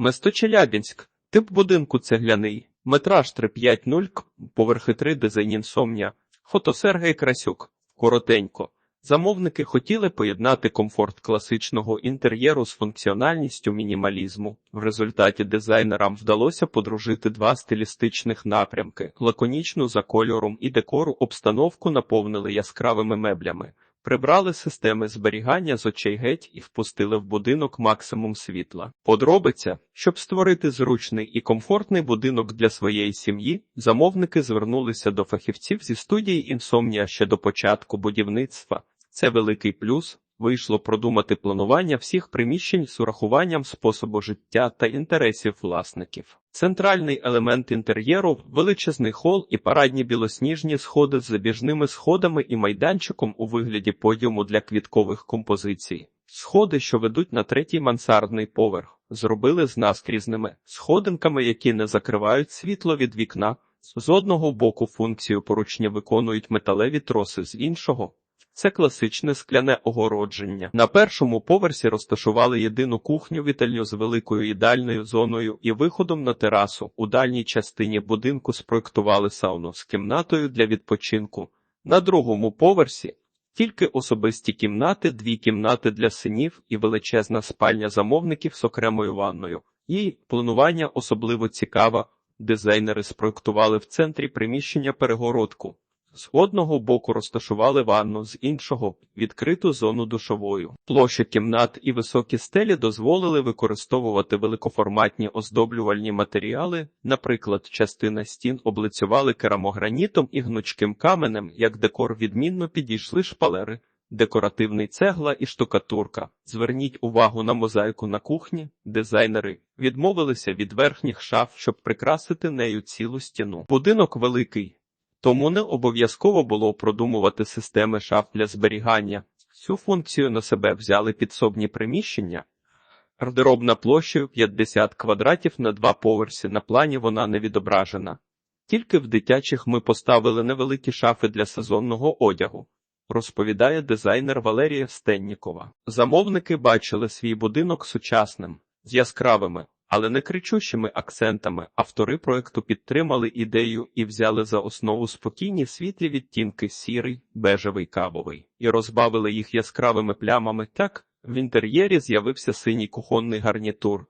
Место Челябінськ. Тип будинку цегляний. Метраж 350, к, поверхи 3, дизайн інсомнія. Фото Сергій Красюк. Коротенько. Замовники хотіли поєднати комфорт класичного інтер'єру з функціональністю мінімалізму. В результаті дизайнерам вдалося подружити два стилістичних напрямки: лаконічну за кольором і декору обстановку наповнили яскравими меблями. Прибрали системи зберігання з очей геть і впустили в будинок максимум світла. Подробиця, щоб створити зручний і комфортний будинок для своєї сім'ї, замовники звернулися до фахівців зі студії інсомнія ще до початку будівництва. Це великий плюс. Вийшло продумати планування всіх приміщень з урахуванням способу життя та інтересів власників. Центральний елемент інтер'єру величезний хол і парадні білосніжні сходи з забіжними сходами і майданчиком у вигляді подіуму для квіткових композицій. Сходи, що ведуть на третій мансардний поверх, зробили з наскрізними сходинками, які не закривають світло від вікна. З одного боку функцію поручня виконують металеві троси, з іншого це класичне скляне огородження. На першому поверсі розташували єдину кухню вітальню з великою їдальною зоною і виходом на терасу. У дальній частині будинку спроектували сауну з кімнатою для відпочинку. На другому поверсі тільки особисті кімнати, дві кімнати для синів і величезна спальня замовників з окремою ванною. Її планування особливо цікаве. Дизайнери спроектували в центрі приміщення перегородку. З одного боку розташували ванну, з іншого відкриту зону душовою. Площа кімнат і високі стелі дозволили використовувати великоформатні оздоблювальні матеріали. Наприклад, частина стін облицювали керамогранітом і гнучким каменем, як декор відмінно підійшли шпалери. Декоративний цегла і штукатурка. Зверніть увагу на мозаїку на кухні. Дизайнери відмовилися від верхніх шаф, щоб прикрасити нею цілу стіну. Будинок великий, тому не обов'язково було продумувати системи шаф для зберігання. Цю функцію на себе взяли підсобні приміщення. Гардеробна площею 50 квадратів на два поверсі на плані вона не відображена. Тільки в дитячих ми поставили невеликі шафи для сезонного одягу, розповідає дизайнер Валерія Стеннікова. Замовники бачили свій будинок сучасним, з яскравими, але не кричущими акцентами. Автори проекту підтримали ідею і взяли за основу спокійні світлі відтінки сірий, бежевий кавовий і розбавили їх яскравими плямами. Так в інтер'єрі з'явився синій кухонний гарнітур.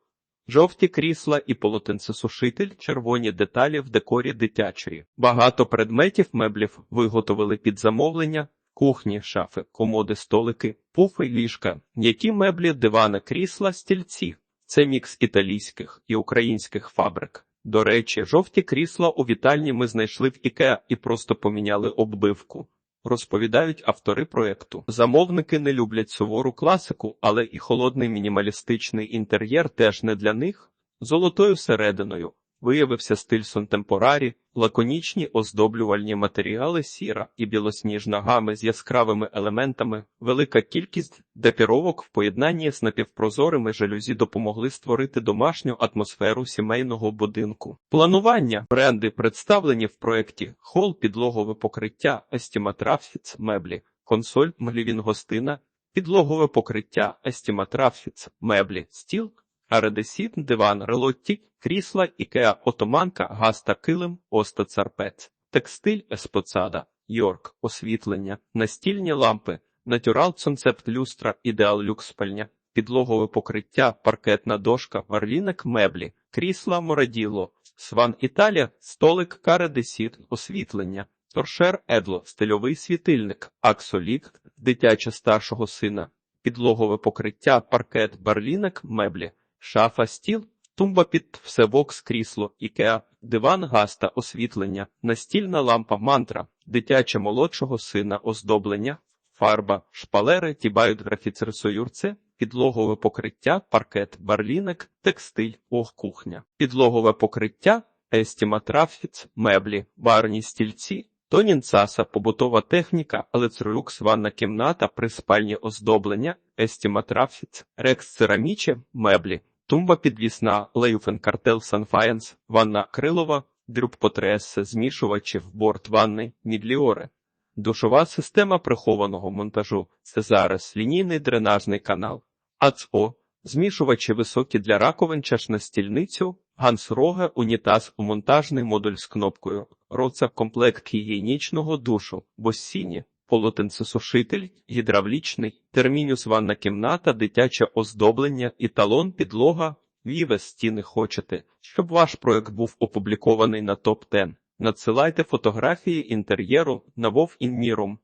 Жовті крісла і полотенцесушитель, червоні деталі в декорі дитячої. Багато предметів меблів виготовили під замовлення, кухні, шафи, комоди, столики, пуфи, ліжка, які меблі, дивани, крісла, стільці. Це мікс італійських і українських фабрик. До речі, жовті крісла у вітальні ми знайшли в Ікеа і просто поміняли оббивку. Розповідають автори проекту. Замовники не люблять сувору класику, але і холодний мінімалістичний інтер'єр теж не для них. Золотою серединою виявився стиль сонтемпорарі, лаконічні оздоблювальні матеріали сіра і білосніжна гами з яскравими елементами, велика кількість депіровок в поєднанні з напівпрозорими жалюзі допомогли створити домашню атмосферу сімейного будинку. Планування бренди представлені в проєкті хол, підлогове покриття, естіматрафіц, меблі, консоль, мглівінгостина, підлогове покриття, естіматрафіц, меблі, стіл. Аредесіт, диван, релотті, крісла, ікеа, отоманка, гаста, килим, оста, царпець, текстиль, еспоцада, йорк, освітлення, настільні лампи, натюрал, концепт люстра, ідеал люкс спальня, підлогове покриття, паркетна дошка, варлінок, меблі, крісла, мораділо, сван Італія, столик, каредесіт, освітлення, торшер, едло, стильовий світильник, аксолік, дитяча старшого сина, підлогове покриття, паркет, барлінок, меблі. Шафа, стіл, тумба під всевокс крісло, ікеа, диван гаста, освітлення, настільна лампа, мантра, дитяче молодшого сина, оздоблення, фарба, шпалери, тібають графіцерсоюрце, підлогове покриття, паркет, барлінок, текстиль, ох, кухня, підлогове покриття, естіматрафіц, меблі, барні стільці, Тонінцаса, побутова техніка, елецролюкс, ванна кімната, приспальні оздоблення, естіматрафіц, рекс цераміче, меблі, тумба підвісна, леюфен картел санфаєнс, ванна крилова, дрюб потрес, змішувачів, борт ванни, мідліоре. Душова система прихованого монтажу, це зараз лінійний дренажний канал, АЦО, Змішувачі високі для раковин чаш на стільницю, гансроге, унітаз, монтажний модуль з кнопкою, роца комплект гігієнічного душу, босіні, полотенцесушитель, гідравлічний, термінюс ванна кімната, дитяче оздоблення, італон, підлога, віве стіни хочете, щоб ваш проект був опублікований на топ 10 Надсилайте фотографії інтер'єру на Вов Інмірум